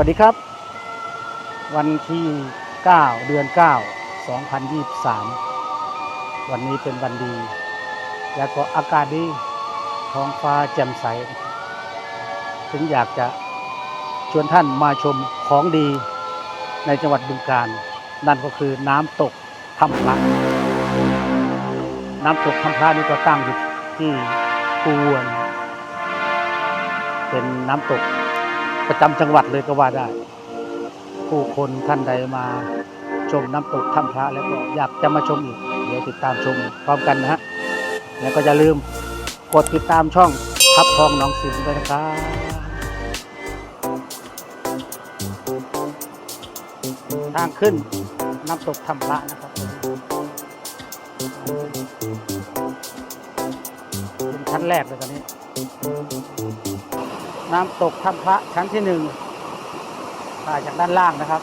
วัสดีครับ วันที่ 9 เดือน 9 2023 วันนี้เป็นวันดี แล้วก็อากาศดีท้องฟ้าแจ่มใส ถึงอยากจะชวนท่านมาชมของดีในจังหวัดบึงกาฬนั่นก็คือน้ำตกถ้ำพระน้ำตกถ้ำพระนี่ก็ตั้งอยู่ที่ปูวน เป็นน้ำตก ประจำจังหวัดเลยก็ว่าได้ ผู้คนท่านใดมาชมน้ำตกถ้ำพระแล้วก็อยากจะมาชมอีก เดี๋ยวติดตามชมพร้อมกันนะฮะ แล้วก็อย่าลืมกดติดตามช่องทับทองน้องสิงห์ด้วยนะครับทางขึ้นน้ำตกถ้ำพระนะครับเป็นชั้นแรกเลยตอนนี้ น้ำตกถ้ำพระชั้นที่หนึ่งถ่ายจากด้านล่างนะครับ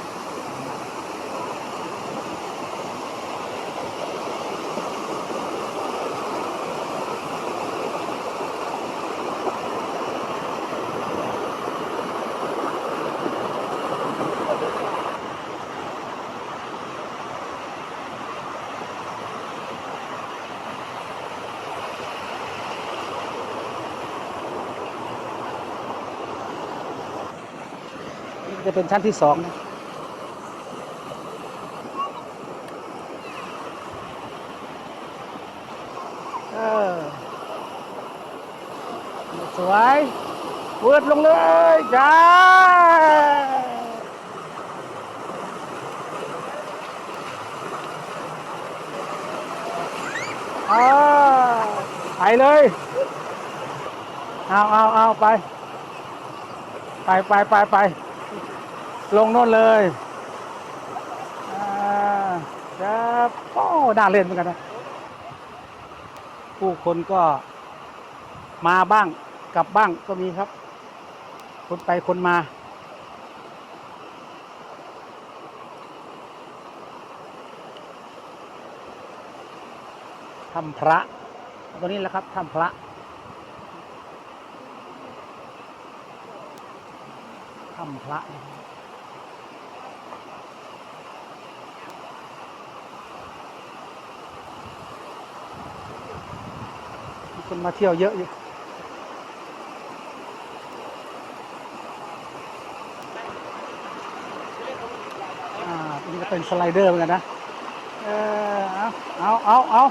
จะเป็นชั้นที่สองนะเออสวยเปิดลงเลยจ้าอ่าไปเลย เอาเอาเอาไป ไปไปไปไป ลงโน่นเลยอ่าครับโอ้น่าเล่นเหมือนกันนะ ผู้คนก็มาบ้างกลับบ้างก็มีครับ คนไปคนมา ทำพระตัวนี้แหละครับทำพระทำพระ คนมาเที่ยวเยอะอยู่อ่านนี้ก็เป็นสไลเดอร์เหมือนกันนะ เออเอาเอาเอาเอา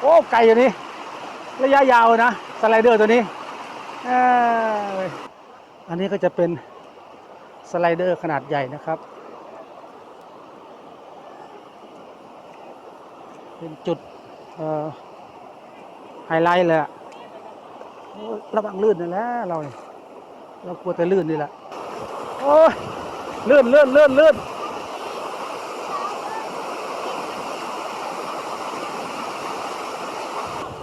โอ้ ไกลอยู่นี่ ระยะยาวนะ สไลเดอร์ตัวนี้ เอออันนี้ก็จะเป็นสไลเดอร์ขนาดใหญ่นะครับ เป็นจุดเอ่อไฮไลท์เลยอะโอ้ย ระวังลื่นนี่แหละเราเนี่ยเรากลัวแต่ลื่นนี่แหละโอ้ยลื่นลื่นลื่นลื่น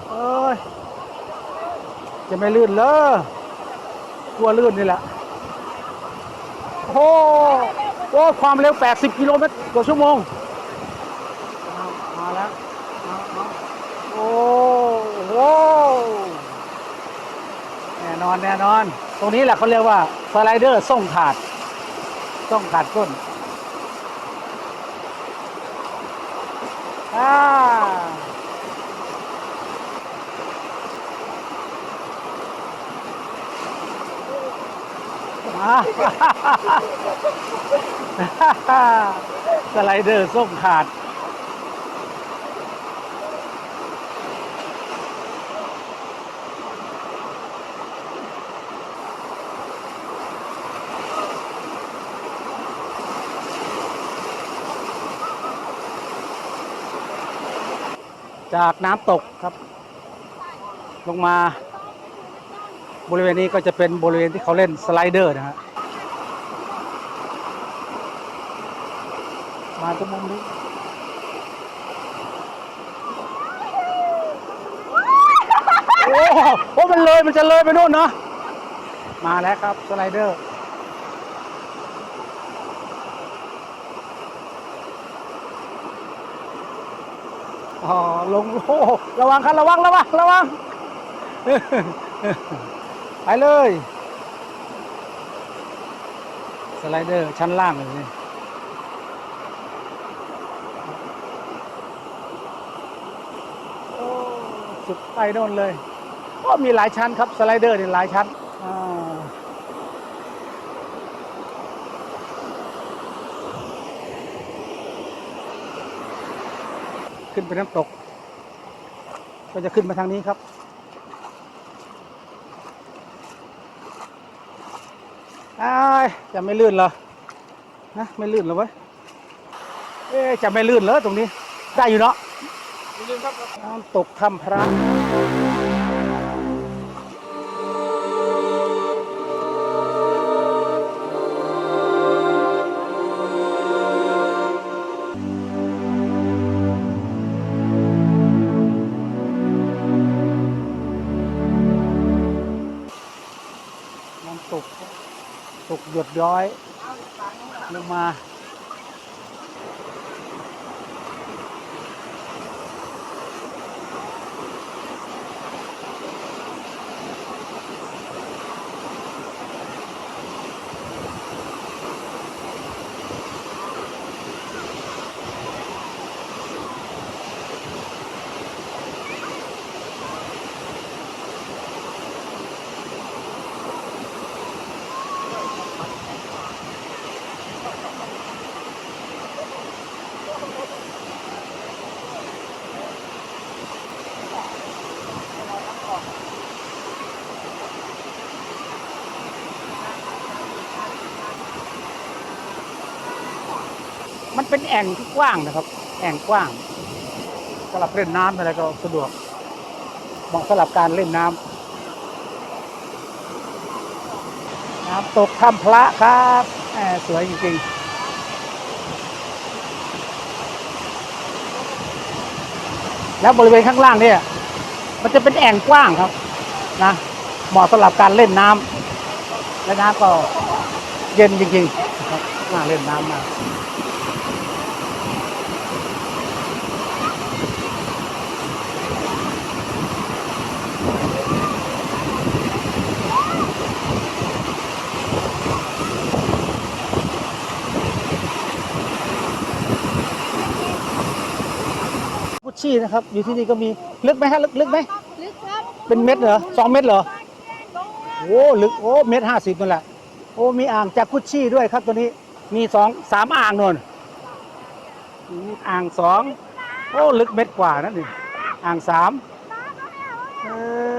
โอ้ยจะไม่ลื่นเลยกลัวลื่นนี่แหละโอ้โหโอ้ความเร็ว 80 กิโลเมตรต่อชั่วโมงเอามาแล้วเอาเอาโอ้โห แน่นอนแน่นอน ตรงนี้แหละเขาเรียกว่าสไลเดอร์ส่งถาด ส่งถาดก้นอ่ามาสไลเดอร์ส้มขาด จากน้ำตกครับ ลงมา บริเวณนี้ก็จะเป็นบริเวณที่เขาเล่นสไลเดอร์นะฮะมาตรงมุมนี้โอ้โหโอ้มันเลยมันจะเลยไปนู่นเนาะมาแล้วครับสไลเดอร์ อ๋อลงโอ้ระวังครับระวังระวังระวังไปเลย สไลเดอร์ชั้นล่างเลยนี่โอ้สุดไปโน่นเลยก็มีหลายชั้นครับสไลเดอร์นี่หลายชั้น ขึ้นไปน้ำตก ก็จะขึ้นมาทางนี้ครับอ้ายจะไม่ลื่นเหรอฮะไม่ลื่นเหรอเว้ยเอ๊ะจะไม่ลื่นเหรอตรงนี้ ได้อยู่เนาะน้ำตกถ้ำพระ หยดย้อยลงมา เป็นแอ่งที่กว้างนะครับ แอ่งกว้างสำหรับเล่นน้ำอะไรก็สะดวกเหมาะสำหรับการเล่นน้ำน้ำตกถ้ำพระครับแสวยจริงๆแล้วบริเวณข้างล่างเนี่ย มันจะเป็นแอ่งกว้างครับนะเหมาะสำหรับการเล่นน้ำและน้ำก็เย็นจริงๆครับน่าเล่นน้ำมาก ชชี่นะครับ อยู่ที่นี่ก็มีลึกไหมฮะลึกลึกไหมลึกครับเป็นเม็ดเหรอสองเม็ดเหรอโอ้ลึกโอ้เม็ดห้าสิบนั่นแหละโอ้มีอ่างจากกุชชี่ด้วยครับตัวนี้มีสองสามอ่างนนมีอ่างสองโอ้ลึกเม็ดกว่านั่นนี่อ่างสามเออ